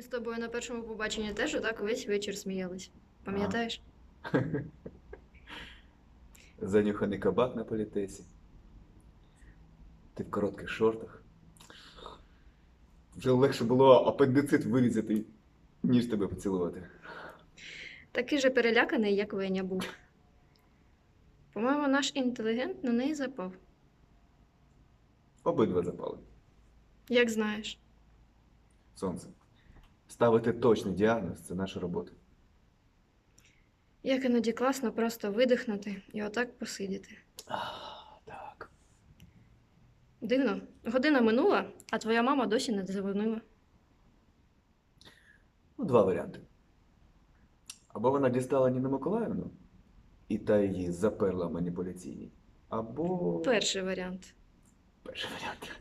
Ми з тобою на першому побаченні теж отак весь вечір сміялись. Пам'ятаєш? Занюханий кабак на політесі. Ти в коротких шортах. Вже легше було апендицит вирізати, ніж тебе поцілувати. Такий же переляканий, як Веня був. По-моєму, наш інтелігент на неї запав. Обидва запали. Як знаєш. Сонце. Ставити точний діагноз це наша робота. Як іноді класно просто видихнути і отак посидіти. А, так. Дивно, година минула, а твоя мама досі не дзвонила. Ну, два варіанти. Або вона дістала Ніну Миколаївну, і та її заперла в маніпуляційній. Або. Перший варіант. Перший варіант.